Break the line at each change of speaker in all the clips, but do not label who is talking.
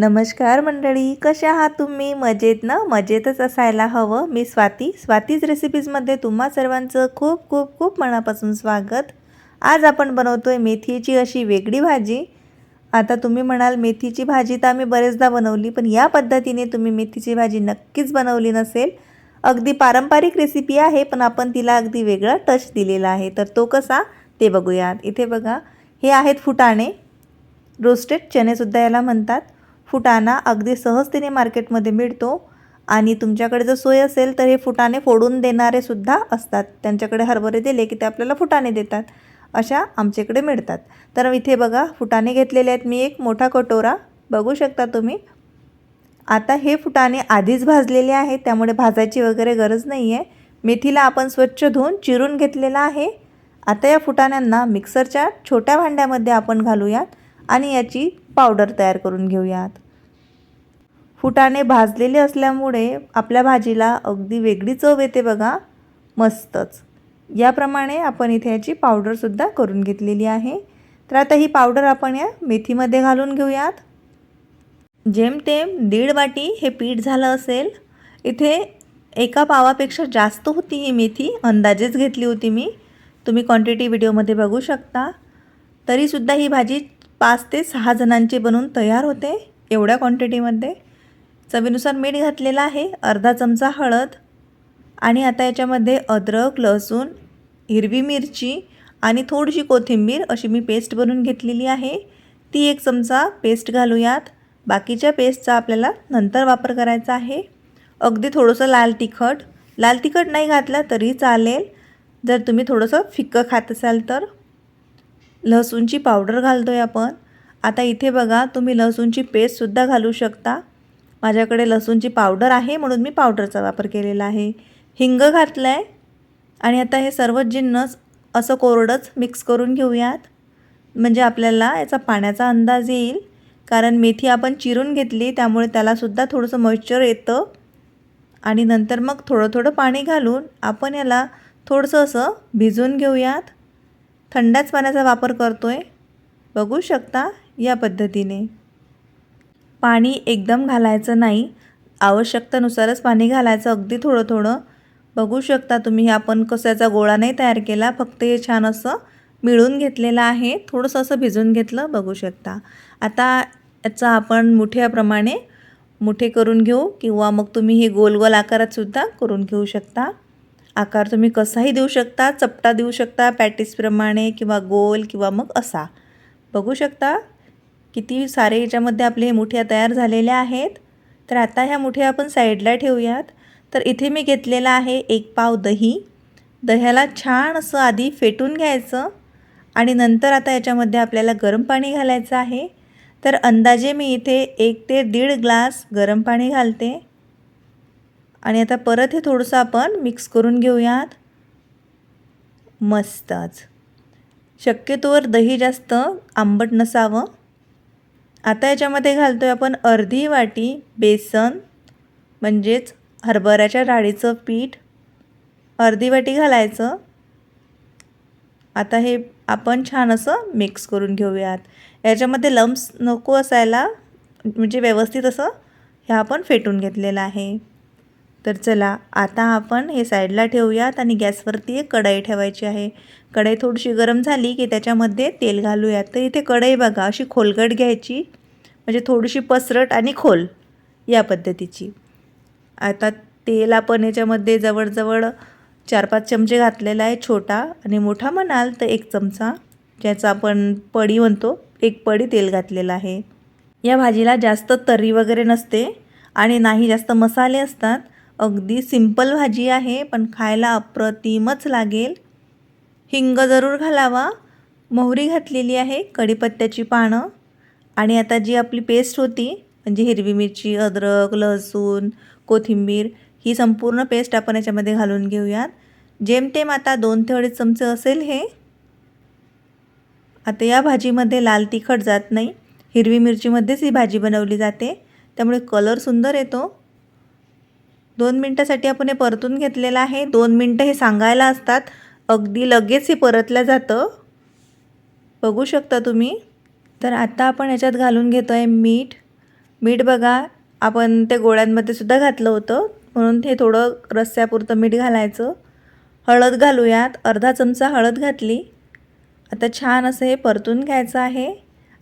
नमस्कार मंडळी कशा आहात तुम्ही? मजेत ना? मजेतच असायला हवं. मी स्वाती. स्वातीज रेसिपीजमध्ये तुम्हा सर्वांचं खूप खूप खूप मनापासून स्वागत. आज आपण बनवतो आहे मेथीची अशी वेगळी भाजी. आता तुम्ही म्हणाल मेथीची भाजी तर आम्ही बरेचदा बनवली पण या पद्धतीने तुम्ही मेथीची भाजी नक्कीच बनवली नसेल. अगदी पारंपरिक रेसिपी आहे पण आपण तिला अगदी वेगळा टच दिलेला आहे. तर तो कसा? ते बघूयात. इथे बघा. हे आहेत फुटाणे. रोस्टेड चणेसुद्धा याला म्हणतात. फुटाणा अगदी सहजतेने मार्केटमध्ये मिळतो आणि तुमच्याकडे जर सोय असेल तर हे फुटाणे फोडून देणारे सुद्धा असतात. त्यांच्याकडे हरभरे दिले की ते आपल्याला फुटाणे देतात. अशा आमच्याकडे मिळतात. तर इथे बघा फुटाणे घेतलेले आहेत मी एक मोठा कटोरा. बघू शकता तुम्ही. आता हे फुटाणे आधीच भाजलेले आहेत त्यामुळे भाजायची वगैरे गरज नाही आहे मेथीला आपण स्वच्छ धुवून चिरून घेतलेला आहे. आता या फुटाण्यांना मिक्सरच्या छोट्या भांड्यामध्ये आपण घालूयात. आणि याची पावडर तयार करून घेऊयात. फुटाणे भाजलेले असल्यामुळे आपल्या भाजीला अगदी वेगळी चव येते बघा मस्तच. याप्रमाणे आपण इथे याची पावडरसुद्धा करून घेतलेली आहे. तर आता ही पावडर आपण या मेथीमध्ये घालून घेऊयात. जेमतेम दीड वाटी हे पीठ झालं असेल. इथे एका पावापेक्षा जास्त होती ही मेथी अंदाजेच घेतली होती मी. तुम्ही क्वांटिटी व्हिडिओमध्ये बघू शकता. तरीसुद्धा ही भाजी पाच ते सहा जणांची बनवून तयार होते एवढ्या क्वांटिटीमध्ये चवीनुसार मीठ घातलेलं आहे अर्धा चमचा हळद आणि आता याच्यामध्ये अद्रक लसूण हिरवी मिरची आणि थोडीशी कोथिंबीर अशी मी पेस्ट बनवून घेतलेली आहे. ती एक चमचा पेस्ट घालूयात. बाकीच्या पेस्टचा आपल्याला नंतर वापर करायचा आहे. अगदी थोडंसं लाल तिखट. लाल तिखट नाही घातलं तरी चालेल. जर तुम्ही थोडंसं फिक्कं खात असाल तर. लसूणची पावडर घालतो आहे आपण. आता इथे बघा तुम्ही लसूणची पेस्टसुद्धा घालू शकता. माझ्याकडे लसूणची पावडर आहे म्हणून मी पावडरचा वापर केलेला आहे. हिंग घातलं आहे आणि आता हे सर्व जिन्नस असं कोरडंच मिक्स करून घेऊयात. म्हणजे आपल्याला याचा पाण्याचा अंदाज येईल. कारण मेथी आपण चिरून घेतली त्यामुळे त्यालासुद्धा थोडंसं मॉइश्चर येतं. आणि नंतर मग थोडं थोडं पाणी घालून आपण याला थोडंसं असं भिजवून घेऊयात. थंडच पाण्याचा वापर करतो आहे बघू शकता या पद्धतीने. पाणी एकदम घालायचं नाही. आवश्यकतेनुसारच पाणी घालायचं. अगदी थोडं थोडं बघू शकता तुम्ही हे आपण कशाचा गोळा नाही तयार केला. फक्त हे छान असं मिळून घेतलेलं आहे. थोडंसं असं भिजून घेतलं बघू शकता. आता याचा आपण मुठ्याप्रमाणे मुठे करून घेऊ किंवा मग तुम्ही हे गोल गोल आकारातसुद्धा करून घेऊ शकता. आकार तुम्ही कसाही देऊ शकता चपटा देऊ शकता पॅटीसप्रमाणे किंवा गोल किंवा मग असा. बघू शकता किती सारे याच्यामध्ये आपले मुठ्या तयार झालेल्या आहेत. तर आता ह्या मुठ्या आपण साईडला ठेवूयात. तर इथे मी घेतलेला आहे एक पाव दही. दह्याला छान असं आधी फेटून घ्यायचं आणि नंतर आता याच्यामध्ये आपल्याला गरम पाणी घालायचं आहे. तर अंदाजे मी इथे एक ते दीड ग्लास गरम पाणी घालते. आणि आता परत हे थोडंसं आपण मिक्स करून घेऊयात. मस्तच. शक्यतोवर दही जास्त आंबट नसावं. आता याच्यामध्ये घालतो आहे आपण अर्धी वाटी बेसन म्हणजेच हरभऱ्याच्या डाळीचं पीठ. अर्धी वाटी घालायचं. आता हे आपण छान असं मिक्स करून घेऊयात. याच्यामध्ये लम्स नको असायला म्हणजे व्यवस्थित असं हे आपण फेटून घेतलेलं आहे. तर चला आता आपण हे साईडला ठेवूयात आणि गॅसवरती एक कढई ठेवायची आहे. कढई थोडीशी गरम झाली की त्याच्यामध्ये तेल घालूयात. तर इथे कढई बघा अशी खोलगट घ्यायची. म्हणजे थोडीशी पसरट आणि खोल या पद्धतीची. आता तेल आपण याच्यामध्ये जवळजवळ चार पाच चमचे घातलेला आहे छोटा आणि मोठा म्हणाल तर एक चमचा ज्याचा आपण पडी म्हणतो एक पडी तेल घातलेलं आहे. या भाजीला जास्त तर्री वगैरे नसते आणि नाही जास्त मसाले असतात अगदी सिंपल भाजी आहे पण खायला अप्रतिमच लागेल. हिंग जरूर घालावा. मोहरी घातलेली आहे कढीपत्त्याची पानं. आणि आता जी आपली पेस्ट होती म्हणजे हिरवी मिरची अद्रक लसूण कोथिंबीर ही संपूर्ण पेस्ट आपण याच्यामध्ये घालून घेऊयात. जेमतेम आता दोन ते अडीच चमचे असेल हे. आता या भाजीमध्ये लाल तिखट जात नाही. हिरवी मिरचीमध्येच ही भाजी बनवली जाते. त्यामुळे कलर सुंदर येतो. दोन मिनटासाठी आपण हे परतून घेतलेलं आहे. दोन मिनटं हे सांगायला असतात. अगदी लगेच हे परतलं जातं. बघू शकता तुम्ही. तर आता आपण याच्यात घालून घेतो आहे मीठ. मीठ बघा आपण त्या गोळ्यांमध्ये सुद्धा घातलं होतं. म्हणून हे थोडं रस्स्यापुरतं मीठ घालायचं. हळद घालूयात. अर्धा चमचा हळद घातली. आता छान असं हे परतून घ्यायचं आहे.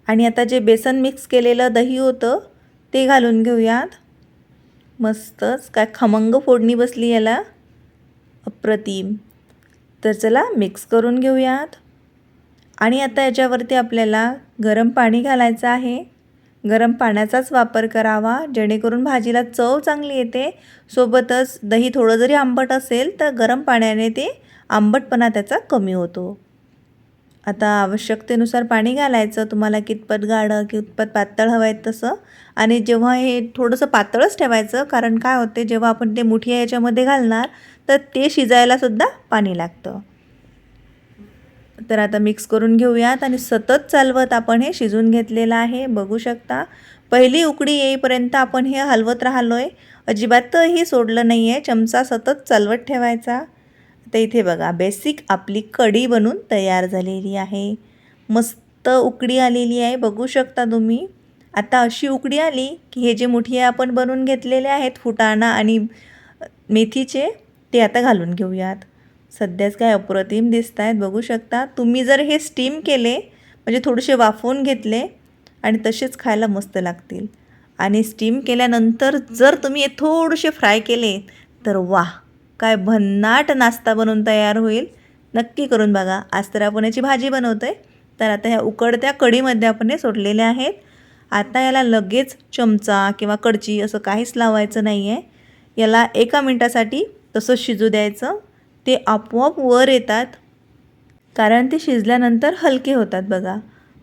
आणि आता जे बेसन मिक्स केलेलं दही होतं ते घालून घेऊयात. मस्तच. काय खमंग फोडणी बसली याला. अप्रतिम. तर चला मिक्स करून घेऊयात. आणि आता याच्यावरती आपल्याला गरम पाणी घालायचं आहे. गरम पाण्याचाच वापर करावा जेणेकरून भाजीला चव चांगली येते. सोबतच दही थोडं जरी आंबट असेल तर गरम पाण्याने ते आंबटपणा त्याचा कमी होतो. आता आवश्यकतेनुसार पाणी घालायचं तुम्हाला कितपत गाढं कितपत पातळ हवं आहे तसं. आणि जेव्हा हे थोडंसं पातळच ठेवायचं कारण काय होते जेव्हा आपण ते मुठिया याच्यामध्ये घालणार तर ते शिजायलासुद्धा पाणी लागतं. तर आता मिक्स करून घेऊयात आणि सतत चालवत आपण हे शिजून घेतलेलं आहे बघू शकता. पहिली उकडी येईपर्यंत आपण हे हलवत राहिलो आहे अजिबातही सोडलं नाही आहे चमचा सतत चालवत ठेवायचा. तर इथे बघा बेसिक आपली कढी बनून तयार झालेली आहे. मस्त उकडी आलेली आहे बघू शकता तुम्ही. आता अशी उकडी आली की हे जे मुठिये आपण बनवून घेतलेले आहेत फुटाणा आणि मेथीचे ते आता घालून घेऊयात. सध्याच काय अप्रतिम दिसत आहेत बघू शकता. तुम्ही जर हे स्टीम केले म्हणजे थोडेसे वाफवून घेतले आणि तसेच खायला मस्त लागतील. आणि स्टीम केल्यानंतर जर तुम्ही हे थोडेसे फ्राय केले तर वाह! काय भन्नाट नाश्ता बनवून तयार होईल. नक्की करून बघा. आज तर आपण याची भाजी बनवतो आहे तर आता ह्या उकडत्या कढीमध्ये आपण हे सोडलेले आहेत. आता याला लगेच चमचा किंवा कडची असं काहीच लावायचं नाही आहे याला एका मिनटासाठी तसंच शिजू द्यायचं. ते आपोआप वर येतात. कारण ते शिजल्यानंतर हलके होतात बघा.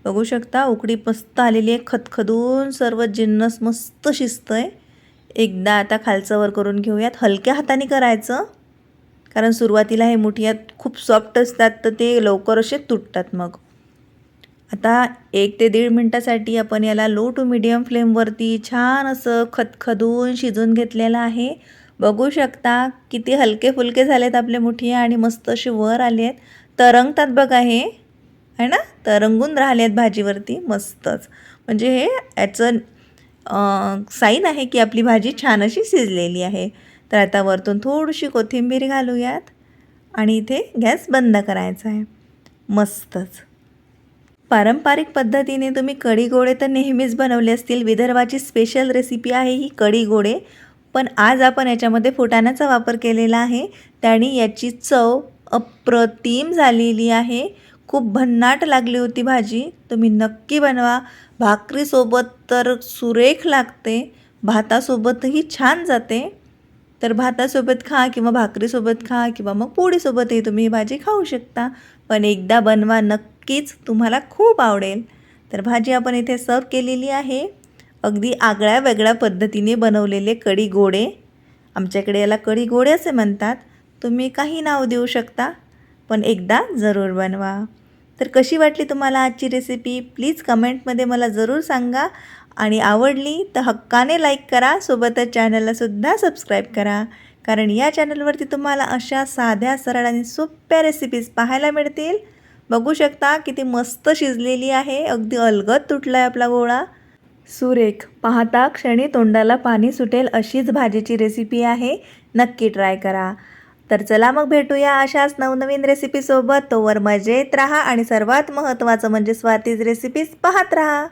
बघू शकता उकडी मस्त आलेली आहे. खदखदून सर्व जिन्नस मस्त शिजतं आहे एकदा आता खालचं वर करून घेऊयात. हलक्या हाताने करायचं. कारण सुरुवातीला हे मुठियात खूप सॉफ्ट असतात तर ते लवकर असे तुटतात मग. आता एक ते दीड मिनटासाठी आपण याला लो टू मिडियम फ्लेमवरती छान असं खदखदून शिजून घेतलेलं आहे. बघू शकता किती हलके फुलके झालेत आपले मुठिया आणि मस्त असे वर आले आहेत तरंगतात बघा हे. आहे ना? तरंगून राहिले आहेत भाजीवरती मस्तच. म्हणजे हे याचं साईन आहे की आपली भाजी छान अशी शिजलेली आहे. तर आता वरतून थोडीशी कोथिंबीर घालूयात आणि इथे गॅस बंद करायचा आहे. मस्तच. पारंपरिक पद्धतीने तुम्ही कढी गोडे तर नेहमीच बनवले असतील. विदर्भाची स्पेशल रेसिपी आहे ही कढी गोडे पण आज आपण याच्यामध्ये फुटाण्याचा वापर केलेला आहे. त्याने याची चव अप्रतिम झालेली आहे. खूप भन्नाट लागली होती भाजी. तुम्ही नक्की बनवा. भाकरीसोबत तर सुरेख लागते. भातासोबतही छान जाते. तर भातासोबत खा किंवा भाकरीसोबत खा किंवा मग पोळीसोबतही तुम्ही ही भाजी खाऊ शकता. पण एकदा बनवा नक्कीच तुम्हाला खूप आवडेल. तर भाजी आपण इथे सर्व केलेली आहे. अगदी आगळ्या वेगळ्या पद्धतीने बनवलेले कढी गोडे. आमच्याकडे याला कढी गोडे असे म्हणतात. तुम्ही काही नाव देऊ शकता. पण एकदा जरूर बनवा. तर कशी वाटली तुम्हाला आजची रेसिपी प्लीज कमेंटमध्ये मला जरूर सांगा. आणि आवडली तर हक्काने लाईक करा. सोबतच चॅनललासुद्धा सबस्क्राईब करा. कारण या चॅनलवरती तुम्हाला अशा साध्या सरळ आणि सोप्या रेसिपीज पाहायला मिळतील. बघू शकता किती मस्त शिजलेली आहे. अगदी अलगद तुटला आहे आपला गोळा. सुरेख पाहता क्षणी तोंडाला पाणी सुटेल अशीच भाजीची रेसिपी आहे. नक्की ट्राय करा. तर चला मग भेटूया अशाच नवनवीन रेसिपीसोबत तोवर मजेत राहा आणि सर्वात महत्त्वाचं म्हणजे स्वातीज रेसिपीज पाहत राहा.